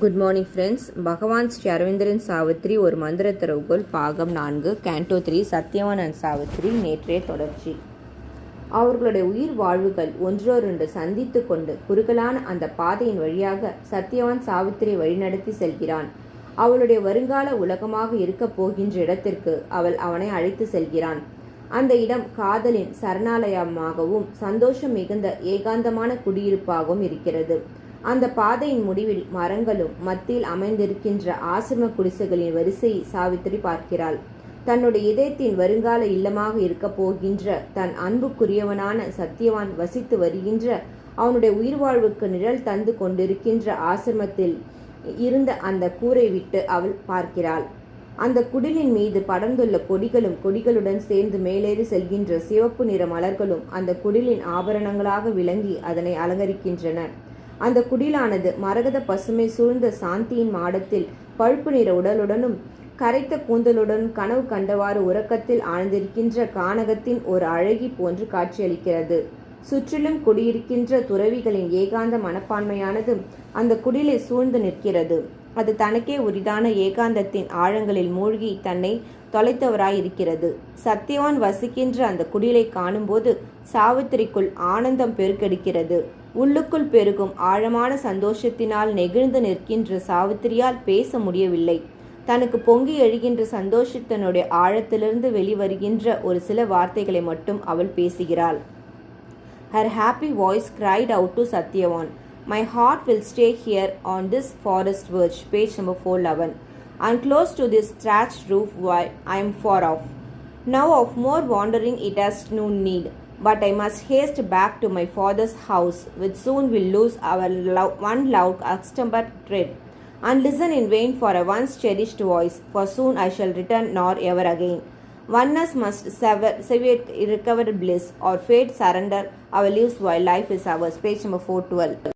Good morning friends பகவான் ஸ்ரீ அரவிந்தரன் சாவித்ரி ஒரு மந்திர திறவுகோல் பாகம் நான்கு canto three Satyavan and Savitri நேற்றைய தொடர்ச்சி. அவர்களுடைய உயிர் வாழ்வுகள் ஒன்றோரொன்று சந்தித்து கொண்டு குறுகலான அந்த பாதையின் வழியாக சத்யவான் சாவித்திரி வழிநடத்தி செல்கிறான். அவளுடைய வருங்கால உலகமாக இருக்கப் போகின்ற இடத்திற்கு அவள் அவனை அழைத்து செல்கிறான். அந்த இடம் காதலின் சரணாலயமாகவும் சந்தோஷம் மிகுந்த ஏகாந்தமான குடியிருப்பாகவும் இருக்கிறது. அந்த பாதையின் முடிவில் மரங்களும் மத்தியில் அமைந்திருக்கின்ற ஆசிரம குடிசைகளின் வரிசையை சாவித்திரி பார்க்கிறாள். தன்னுடைய இதயத்தின் வருங்கால இல்லமாக இருக்கப் போகின்ற தன் அன்புக்குரியவனான சத்தியவான் வசித்து வருகின்ற அவனுடைய உயிர் வாழ்வுக்கு நிழல் தந்து கொண்டிருக்கின்ற ஆசிரமத்தில் இருந்த அந்த கூரை விட்டு அவள் பார்க்கிறாள். அந்த குடிலின் மீது படர்ந்துள்ள கொடிகளும் கொடிகளுடன் சேர்ந்து மேலேறி செல்கின்ற சிவப்பு நிற மலர்களும் அந்த குடிலின் ஆபரணங்களாக விளங்கி அதனை அலங்கரிக்கின்றன. அந்த குடிலானது மரகத பசுமை சூழ்ந்த சாந்தியின் மாடத்தில் பழுப்பு நிற உடலுடனும் கரைத்த கூந்தலுடன் கனவு கண்டவாறு உறக்கத்தில் ஆழ்ந்திருக்கின்ற கானகத்தின் ஒரு அழகி போன்று காட்சியளிக்கிறது. சுற்றிலும் குடியிருக்கின்ற துறவிகளின் ஏகாந்த மனப்பான்மையானது அந்த குடிலை சூழ்ந்து நிற்கிறது. அது தனக்கே உரிதான ஏகாந்தத்தின் ஆழங்களில் மூழ்கி தன்னை தொலைத்தவராயிருக்கிறது. சத்தியவான் வசிக்கின்ற அந்த குடிலை காணும்போது சாவித்திரிக்குள் ஆனந்தம் பெருக்கெடுக்கிறது. உள்ளுக்குள் பெருகும் ஆழமான சந்தோஷத்தினால் நெகிழ்ந்து நிற்கின்ற சாவித்திரியால் பேச முடியவில்லை. தனக்கு பொங்கி எழுகின்ற சந்தோஷத்தினுடைய ஆழத்திலிருந்து வெளிவருகின்ற ஒரு சில வார்த்தைகளை மட்டும் அவள் பேசுகிறாள். Her happy voice cried out to Satyavan my heart will stay here on this forest verge page number four eleven and close to this starch roof while I am far off now of more wandering it has no need but I must haste back to my father's house, which soon will lose our lo- one loud accustomed tread, and listen in vain for a once cherished voice, for soon I shall return nor ever again. Oneness must sever, sever irrecoverable bliss, or fate surrender our lives while life is ours. Page number 412.